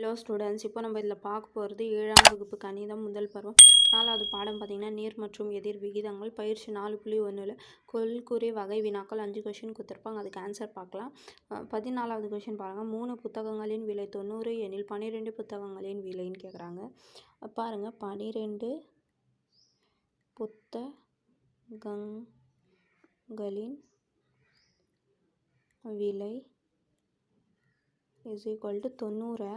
Hello students இப்போ நம்ம இதில் பார்க்க போகிறது ஏழாம் வகுப்பு கணிதம் முதல் பருவம். நாலாவது பாடம் பார்த்திங்கன்னா நேர் மற்றும் எதிர் விகிதங்கள். பயிற்சி நாலு புள்ளி ஒன்றில் கொள்குறி வகை வினாக்கள் அஞ்சு கொஷின் கொடுத்துருப்பாங்க. அதுக்கு ஆன்சர் பார்க்கலாம். பதினாலாவது கொஷின் பாருங்கள் மூணு புத்தகங்களின் விலை தொண்ணூறு எனில் பன்னிரெண்டு புத்தகங்களின் விலைன்னு கேட்குறாங்க. பாருங்கள் பன்னிரெண்டு புத்தகங்களின் விலை இஸ் ஈக்குவல் டு தொண்ணூறை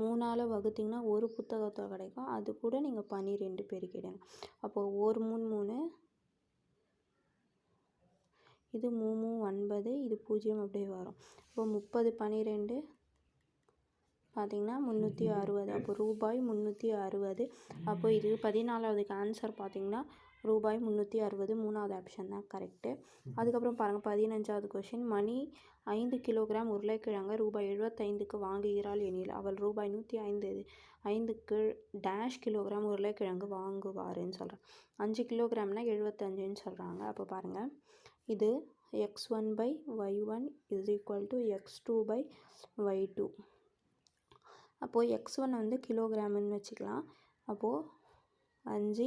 மூணால் வகுத்தீங்கன்னா ஒரு புத்தகத்தை கிடைக்கும். அது கூட நீங்கள் பன்னிரெண்டு பெருக்கிடுங்க அப்போது ஒரு மூணு மூணு. இது மூணு ஒன்பது. இது பூஜ்ஜியம் அப்படியே வரும். இப்போ முப்பது பன்னிரெண்டு. பார்த்தீங்கன்னா முந்நூற்றி அறுபது. அப்போ ரூபாய் முந்நூற்றி அறுபது. அப்போ இது பதினாலாவதுக்கு ஆன்சர் பார்த்தீங்கன்னா ரூபாய் முந்நூற்றி அறுபது மூணாவது ஆப்ஷன் தான் கரெக்டு அதுக்கப்புறம் பாருங்கள் பதினஞ்சாவது கொஷின் மணி ஐந்து கிலோகிராம் உருளைக்கிழங்கு ரூபாய் எழுபத்தைந்துக்கு வாங்குகிறாள் எனில் அவள் ரூபாய் நூற்றி ஐந்து ஐந்துக்கு டேஷ் கிலோகிராம் உருளைக்கிழங்கு வாங்குவாருன்னு சொல்கிறேன் அஞ்சு கிலோகிராம்னா எழுபத்தஞ்சுன்னு சொல்கிறாங்க அப்போ பாருங்கள் இது x one by y one is equal to x two by y two அப்போது எக்ஸ் ஒன் வந்து கிலோகிராம்னு வச்சுக்கலாம். அப்போது அஞ்சு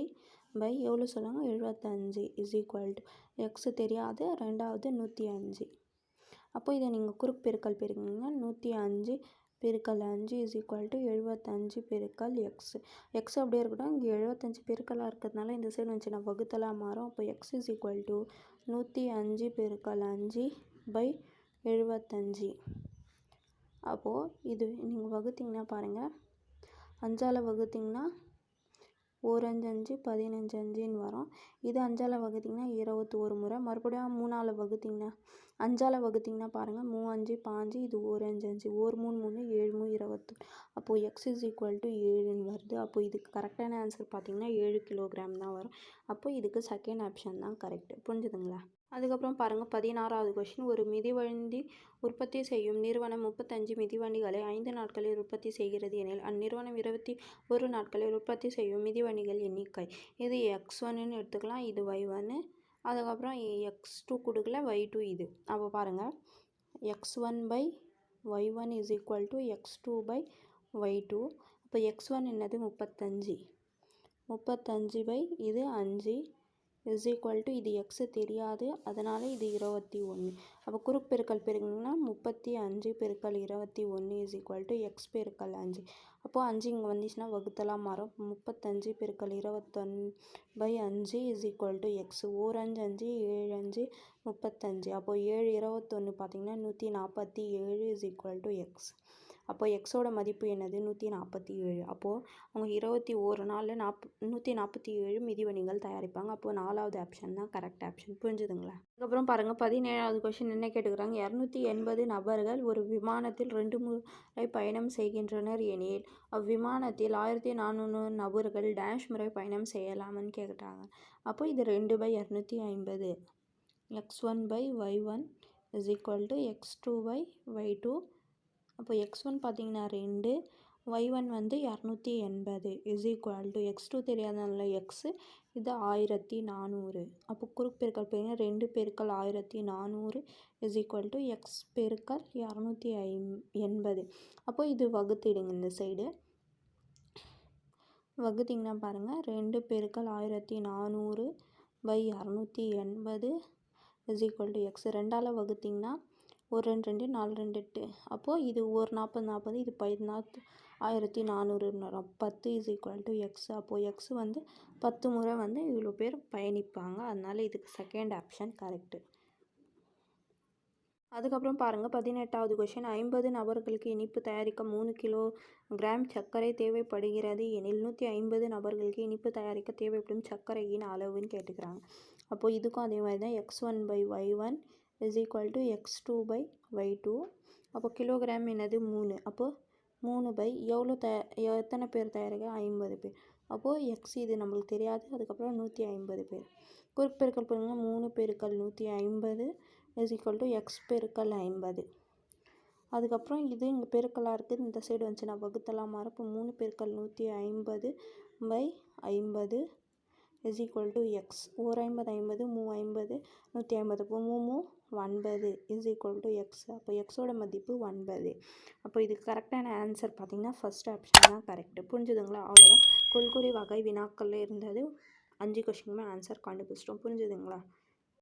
பை எவ்வளோ சொல்லுவாங்க எழுபத்தஞ்சு இஸ் ஈக்குவல் டு எக்ஸு தெரியாது. ரெண்டாவது நூற்றி அஞ்சு அப்போ இதை நீங்கள் குறுக்கு பெருக்கல் பெருக்கிங்கன்னா நூற்றி அஞ்சு பெருக்கல் அஞ்சு இஸ் ஈக்குவல் டு எழுபத்தஞ்சு பெருக்கல் எக்ஸ் எக்ஸ் அப்படியே இருக்கட்டும். இங்கே எழுபத்தஞ்சு பெருக்கலாக இருக்கிறதுனால இந்த சைடு வந்துச்சுன்னா வகுத்தலாக மாறும். அப்போ எக்ஸ் இஸ் ஈக்குவல் டு நூற்றி அஞ்சு பெருக்கல் அஞ்சு பை எழுபத்தஞ்சு அப்போது இது நீங்கள் வகுத்திங்கன்னா பாருங்கள் அஞ்சால் வகுத்திங்கன்னா ஒரு அஞ்சு அஞ்சு பதினஞ்சு அஞ்சுன்னு வரும். இது அஞ்சால் வகுத்திங்கன்னா இருபத்தோரு முறை. மறுபடியும் மூணால் வகுத்திங்கன்னா அஞ்சால் வகுத்திங்கன்னா பாருங்கள் மூ அஞ்சு பாஞ்சு இது ஒரு அஞ்சு அஞ்சு ஒரு மூணு மூணு ஏழு மூணு இருபத்து அப்போது எக்ஸ் இஸ் ஈக்குவல் டு ஏழுன்னு வருது. அப்போது இதுக்கு கரெக்டான ஆன்சர் பார்த்திங்கன்னா ஏழு கிலோகிராம் தான் வரும். அப்போது இதுக்கு செகண்ட் ஆப்ஷன் தான் கரெக்டு புரிஞ்சுதுங்களா? அதுக்கப்புறம் பாருங்கள் பதினாறாவது கொஷின் ஒரு மிதிவண்டி உற்பத்தி செய்யும் நிறுவனம் முப்பத்தஞ்சு மிதிவண்டிகளை ஐந்து நாட்களில் உற்பத்தி செய்கிறது எனில் அந்நிறுவனம் இருபத்தி ஒரு நாட்களில் உற்பத்தி செய்யும் மிதிவண்டிகள் எண்ணிக்கை. இது எக்ஸ் ஒன்னு எடுத்துக்கலாம் இது ஒய் ஒன்று அதுக்கப்புறம் எக்ஸ் டூ கொடுக்கல ஒய் டூ இது. அப்போ பாருங்கள் x one by y one is equal to x two by y two அப்போ எக்ஸ் ஒன் என்னது? முப்பத்தஞ்சு. முப்பத்தஞ்சு பை இது அஞ்சு. இஸ் ஈக்குவல் டு இது எக்ஸு தெரியாது அதனால் இது இருபத்தி ஒன்று. அப்போ குறுக்கு பெருக்கல் முப்பத்தி அஞ்சு பெருக்கல் இருபத்தி ஒன்று இஸ் ஈக்குவல் டு எக்ஸ் பெருக்கல் அஞ்சு. அப்போது அஞ்சு இங்கே வந்துச்சுன்னா வகுத்தலாம் மாறும். முப்பத்தஞ்சு பெருக்கல் இருபத்தொன் பை அஞ்சு is equal to x or அஞ்சு அஞ்சு ஏழு அஞ்சு முப்பத்தஞ்சு அப்போது ஏழு இருபத்தொன்று பார்த்திங்கன்னா நூற்றி நாற்பத்தி ஏழு இஸ் ஈக்குவல் டு எக்ஸ் அப்போ எக்ஸோட மதிப்பு என்னது? நூற்றி நாற்பத்தி ஏழு அப்போது அவங்க இருபத்தி ஒரு நாளில் நாப் நூற்றி நாற்பத்தி ஏழு மிதிவணிகள் தயாரிப்பாங்க. அப்போது நாலாவது ஆப்ஷன் தான் கரெக்ட் ஆப்ஷன் புரிஞ்சுதுங்களா? அதுக்கப்புறம் பாருங்கள் பதினேழாவது கொஷின் என்ன கேட்டுக்கிறாங்க? இரநூத்தி எண்பது நபர்கள் ஒரு விமானத்தில் ரெண்டு முறை பயணம் செய்கின்றனர் எனில் அவ்விமானத்தில் ஆயிரத்தி நானூறு நபர்கள் டேஷ் முறை பயணம் செய்யலாம்னு கேட்டாங்க அப்போ இது ரெண்டு பை இரநூத்தி ஐம்பது. X one by y one is equal to x two by y two அப்போ எக்ஸ் ஒன் பார்த்தீங்கன்னா ரெண்டு ஒய் ஒன் வந்து இரநூத்தி எண்பது is equal to x two தெரியாதனால எக்ஸு இது ஆயிரத்தி நானூறு. அப்போ குறுக்கு பெருக்கல் பார்த்தீங்கன்னா ரெண்டு பெருக்கல் ஆயிரத்தி நானூறு இஸ் ஈக்குவல் டு எக்ஸ் பெருக்கல் இரநூத்தி ஐ எண்பது அப்போ இது வகுத்திடுங்க இந்த சைடு வகுத்திங்கன்னா பாருங்கள் ரெண்டு பெருக்கல் ஆயிரத்தி நானூறு பை இரநூத்தி எண்பது இஸ் ஈக்குவல் டு எக்ஸ் ரெண்டால் வகுத்திங்கன்னா ஒரு ரெண்டு ரெண்டு நாலு ரெண்டு எட்டு. அப்போது இது ஒரு நாற்பது நாற்பது இது பதினாத்து ஆயிரத்தி நானூறு பத்து இஸ் ஈக்குவல் டு எக்ஸ் அப்போது எக்ஸ் வந்து பத்து முறை வந்து இவ்வளோ பேர் பயணிப்பாங்க. அதனால் இதுக்கு செகண்ட் ஆப்ஷன் கரெக்டு அதுக்கப்புறம் பாருங்கள் பதினெட்டாவது கொஷின் ஐம்பது நபர்களுக்கு இனிப்பு தயாரிக்க மூணு கிலோ கிராம் சர்க்கரை தேவைப்படுகிறது எனில் நூற்றி ஐம்பது நபர்களுக்கு இனிப்பு தயாரிக்க தேவைப்படும் சர்க்கரையின் அளவுன்னு கேட்டுக்கிறாங்க. அப்போது இதுக்கும் அதே மாதிரி தான் x one by y one is equal to x two by y two அப்போ கிலோகிராம் என்னது? மூணு. அப்போது மூணு பை எவ்வளோ த எத்தனை பேர் தயாரிக்க? ஐம்பது பேர். அப்போது எக்ஸ் இது நம்மளுக்கு தெரியாது. அதுக்கப்புறம் நூற்றி ஐம்பது பேர். குறுக்கு பெருக்கல் மூணு பெருக்கல் நூற்றி ஐம்பது இஸ் ஈக்குவல் டு எக்ஸ் பெருக்கல் ஐம்பது. அதுக்கப்புறம் இது இங்கே பெருக்கலாக இருக்குது இந்த சைடு வந்துச்சுன்னா வகுத்தலாம் மாறப்போ மூணு பெருக்கல் நூற்றி ஐம்பது பை ஐம்பது is equal to x or ஐம்பது ஐம்பது மூ ஐம்பது நூற்றி ஐம்பது. அப்போ மூ மூ ஒன்பது இஸ் ஈக்குவல் டு எக்ஸ் அப்போ எக்ஸோட மதிப்பு ஒன்பது. அப்போ இதுக்கு கரெக்டான ஆன்சர் பார்த்தீங்கன்னா ஃபஸ்ட் ஆப்ஷன் தான் கரெக்டு புரிஞ்சுதுங்களா? அவ்வளோதான் கொள்குறி வகை வினாக்களில் இருந்தது அஞ்சு கொஷினுமே ஆன்சர் கண்டுபிடிச்சிட்டோம். புரிஞ்சுதுங்களா?